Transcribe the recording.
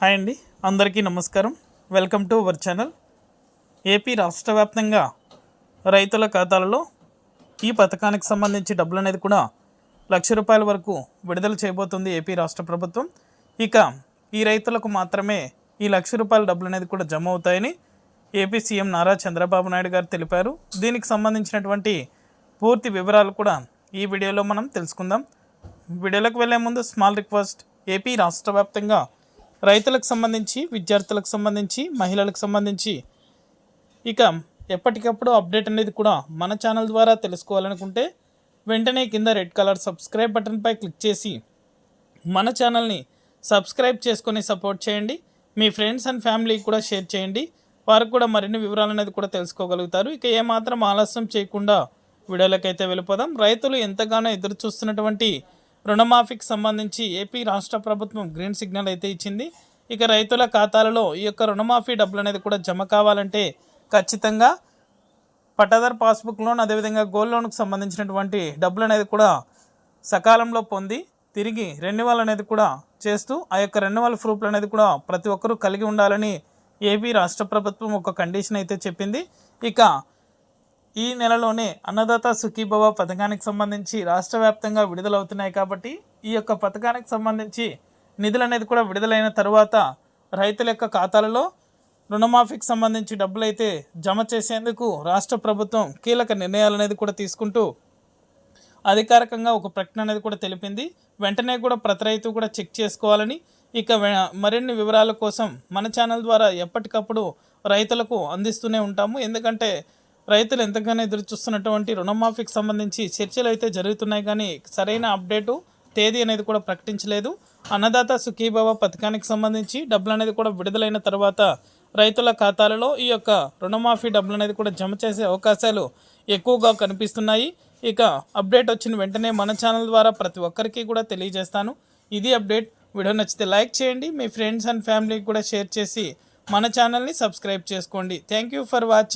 Hi అండి అందరికీ నమస్కారం. Welcome to our channel. AP రాష్ట్ర వ్యాప్తంగా రైతుల ఖాతాలలో ఈ పథకానికి సంబంధించి డబ్బులు అనేది కూడా లక్ష రూపాయల వరకు విడుదల చేయబోతుంది ఏపీ రాష్ట్ర ప్రభుత్వం. ఇక ఈ రైతులకు మాత్రమే ఈ లక్ష రూపాయల డబ్బులు అనేది కూడా జమ అవుతాయని ఏపీ సీఎం నారా చంద్రబాబు నాయుడు గారు తెలిపారు. దీనికి సంబంధించినటువంటి పూర్తి వివరాలు కూడా ఈ వీడియోలో మనం తెలుసుకుందాం. వీడియోలోకి వెళ్ళే ముందు స్మాల్ రిక్వెస్ట్ ఏపీ రాష్ట్ర వ్యాప్తంగా రైతులకు సంబంధించి విద్యార్థులకు సంబంధించి మహిళలకు సంబంధించి ఇక ఎప్పటికప్పుడు అప్డేట్ అనేది కూడా మన ఛానల్ ద్వారా తెలుసుకోవాలనుకుంటే వెంటనే కింద రెడ్ కలర్ సబ్స్క్రైబ్ బటన్పై క్లిక్ చేసి మన ఛానల్ని సబ్స్క్రైబ్ చేసుకొని సపోర్ట్ చేయండి. మీ ఫ్రెండ్స్ అండ్ ఫ్యామిలీకి కూడా షేర్ చేయండి. వారికి కూడా మరిన్ని వివరాలు అనేది కూడా తెలుసుకోగలుగుతారు. ఇక ఏమాత్రం ఆలస్యం చేయకుండా వీడియోలకైతే వెళ్ళిపోదాం. రైతులు ఎంతగానో ఎదురు చూస్తున్నటువంటి రుణమాఫీకి సంబంధించి ఏపీ రాష్ట్ర ప్రభుత్వం గ్రీన్ సిగ్నల్ అయితే ఇచ్చింది. ఇక రైతుల ఖాతాలలో ఈ యొక్క రుణమాఫీ డబ్బులు అనేది కూడా జమ కావాలంటే ఖచ్చితంగా పట్టాదార్ పాస్బుక్ లోన్ అదేవిధంగా గోల్డ్ లోన్కు సంబంధించినటువంటి డబ్బులు అనేది కూడా సకాలంలో పొంది తిరిగి రెన్యువల్ అనేది కూడా చేస్తూ ఆ యొక్క రెన్యువల్ ప్రూఫ్లు అనేది కూడా ప్రతి ఒక్కరూ కలిగి ఉండాలని ఏపీ రాష్ట్ర ప్రభుత్వం ఒక కండిషన్ అయితే చెప్పింది. ఇక ఈ నెలలోనే అన్నదాత సుఖీభవ పథకానికి సంబంధించి రాష్ట్ర వ్యాప్తంగా విడుదలవుతున్నాయి కాబట్టి ఈ యొక్క పథకానికి సంబంధించి నిధులు అనేది కూడా విడుదలైన తర్వాత రైతుల యొక్క ఖాతాలలో రుణమాఫీకి సంబంధించి డబ్బులైతే జమ చేసేందుకు రాష్ట్ర ప్రభుత్వం కీలక నిర్ణయాలు అనేది కూడా తీసుకుంటూ అధికారికంగా ఒక ప్రకటన అనేది కూడా తెలిపింది. వెంటనే కూడా ప్రతి రైతు కూడా చెక్ చేసుకోవాలని ఇక మరిన్ని వివరాల కోసం మన ఛానల్ ద్వారా ఎప్పటికప్పుడు రైతులకు అందిస్తూనే ఉంటాము. ఎందుకంటే రైతులు ఎంతగానో ఎదురు చూస్తున్నటువంటి రుణమాఫీకి సంబంధించి చర్చలు అయితే జరుగుతున్నాయి కానీ సరైన అప్డేటు తేదీ అనేది కూడా ప్రకటించలేదు. అన్నదాత సుఖీబాబా పథకానికి సంబంధించి డబ్బులు అనేది కూడా విడుదలైన తర్వాత రైతుల ఖాతాలలో ఈ యొక్క రుణమాఫీ డబ్బులు అనేది కూడా జమ చేసే అవకాశాలు ఎక్కువగా కనిపిస్తున్నాయి. ఇక అప్డేట్ వచ్చిన వెంటనే మన ఛానల్ ద్వారా ప్రతి ఒక్కరికి కూడా తెలియజేస్తాను. ఇది అప్డేట్. వీడియో నచ్చితే లైక్ చేయండి. మీ ఫ్రెండ్స్ అండ్ ఫ్యామిలీకి కూడా షేర్ చేసి మన ఛానల్ని సబ్స్క్రైబ్ చేసుకోండి. Thank you for watching.